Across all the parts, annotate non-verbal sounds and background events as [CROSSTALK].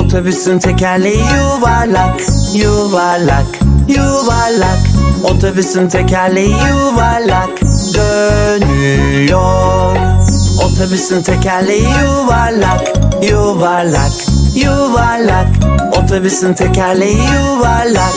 Otobüsün tekerleği yuvarlak, yuvarlak, yuvarlak. Otobüsün tekerleği yuvarlak, dönüyor. Otobüsün tekerleği yuvarlak, yuvarlak, yuvarlak. Otobüsün tekerleği yuvarlak,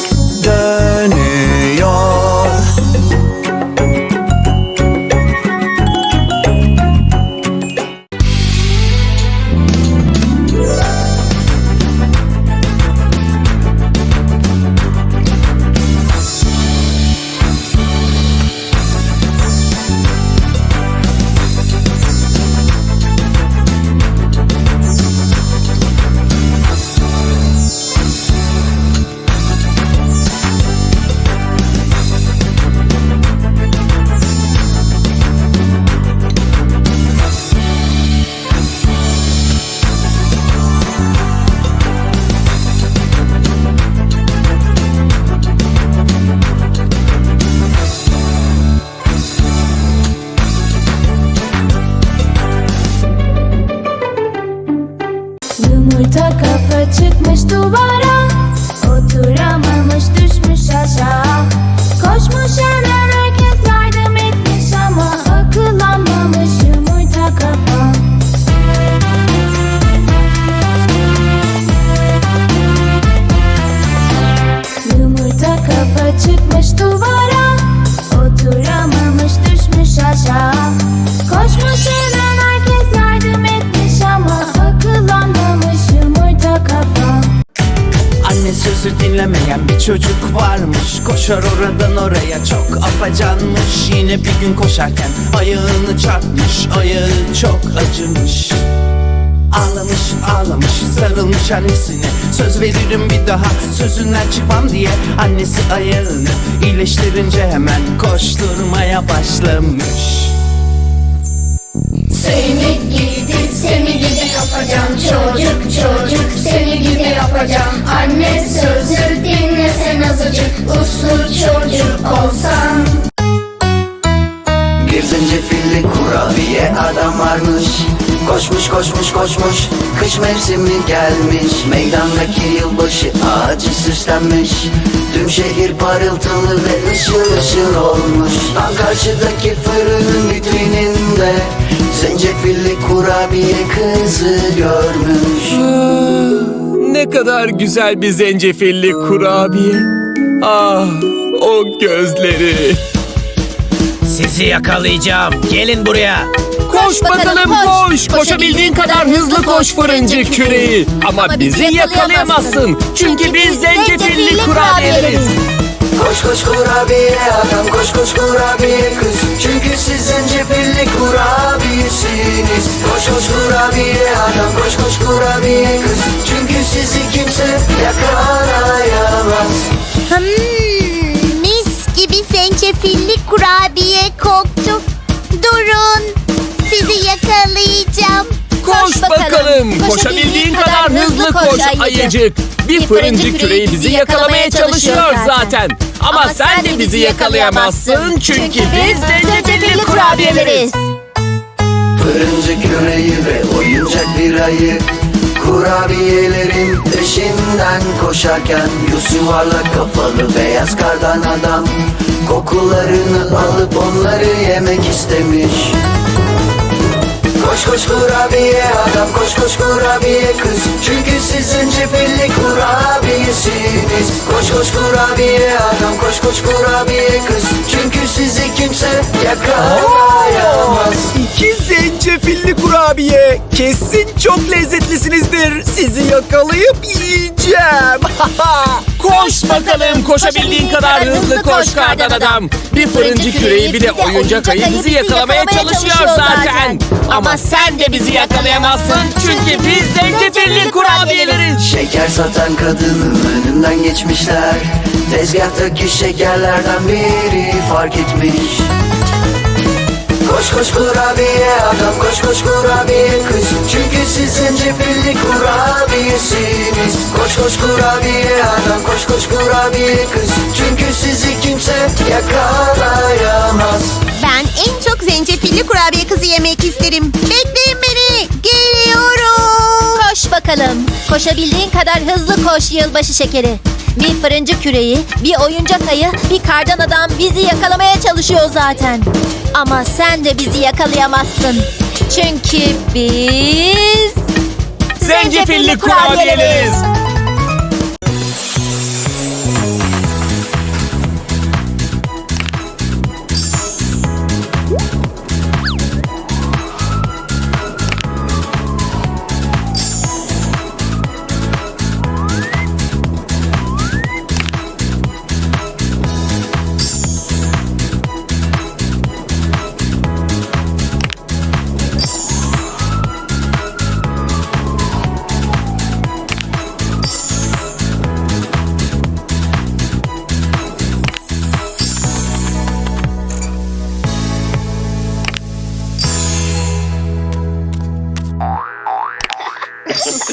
çıkmış duvara Oturamamış düşmüş aşağı. Koşmuş hemen herkes yardım etmiş ama Akıllanmamış yumurta kafa. Yumurta kafa çıkmış duvara sözü dinlemeyen bir çocuk varmış. Koşar oradan oraya çok afacanmış. Yine bir gün koşarken ayağını çarpmış. Ayağı çok acımış. Ağlamış ağlamış sarılmış annesine. Söz veririm bir daha sözünden çıkmam diye. Annesi ayağını iyileştirince hemen koşturmaya başlamış. Seni gidi uslu çocuk olsan. Bir zencefilli kurabiye adam varmış. Koşmuş koşmuş koşmuş. Kış mevsimi gelmiş. Meydandaki yılbaşı ağacı süslenmiş. Tüm şehir parıltılı ve ışıl ışıl olmuş. Tam karşıdaki fırının vitrininde Zencefilli kurabiye kızı görmüş. Ne kadar güzel bir zencefilli kurabiye. Ah, o gözleri. Sizi yakalayacağım. Gelin buraya. Koş bakalım koş. Koşabildiğin kadar hızlı koş fırıncı küreği. Ama bizi yakalayamazsın. Çünkü biz zencefilli kurabiyeleriz. Koş koş kurabiye adam koş koş kurabiye kız Çünkü siz zencefilli kurabiye koktu. Durun, sizi yakalayacağım. Koş bakalım. Koşabildiğin kadar hızlı koş ayıcık. Bir fırıncı küreği bizi yakalamaya çalışıyor zaten. Ama sen de bizi yakalayamazsın. Çünkü biz zencefilli kurabiyeleriz. Fırıncı küreği ve oyuncak bir ayı Kurabiyelerin peşinden koşarken Yüz yuvarlak kafalı beyaz kardan adam Kokularını alıp onları yemek istemiş. Koş koş kurabiye adam koş koş kurabiye kız. Çünkü siz zencefilli kurabiyesiniz. Koş koş kurabiye adam koş koş kurabiye kız. Çünkü sizi kimse yakalayamaz. İki zencefilli kurabiye. Kesin çok lezzetlisinizdir. Sizi yakalayıp yiyeceğim. [LAUGHS] koş bakalım koşabildiğin kadar hızlı koş kardan adam. Bir fırıncı küreği bir de oyuncak ayı bizi yakalamaya çalışıyor zaten. Ama sen de bizi yakalayamazsın. Çünkü biz zencefilli kurabiyeleriz. Şeker satan kadının önünden geçmişler Tezgahtaki şekerlerden biri fark etmiş Koş koş kurabiye adam koş koş kurabiye kız Çünkü siz zencefilli kurabiyesiniz Koş koş kurabiye adam koş koş kurabiye kız Çünkü sizi kimse yakalayamaz Ben en çok zencefilli kurabiye kızı yemek isterim. Bekleyin beni, geliyorum. Koş Koş bakalım. Koşabildiğin kadar hızlı koş yılbaşı şekeri. Bir fırıncı küreği, bir oyuncak ayı, bir kardan adam bizi yakalamaya çalışıyor zaten. Ama sen de bizi yakalayamazsın. Çünkü biz... Zencefilli kurabiyeniz.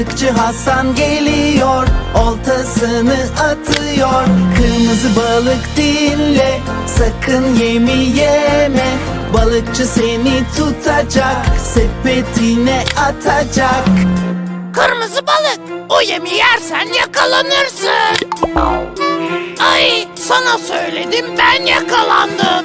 Balıkçı Hasan geliyor Oltasını atıyor Kırmızı balık dinle Sakın yemi yeme Balıkçı seni tutacak Sepetine atacak Kırmızı balık, o yemi yersen yakalanırsın. Ay, sana söyledim ben yakalandım.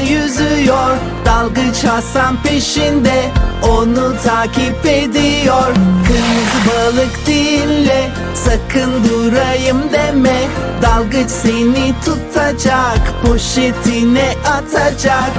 Dalgıç Hasan peşinde Onu takip ediyor. Kırmızı balık dinle Sakın durayım deme. Dalgıç seni tutacak Poşetine atacak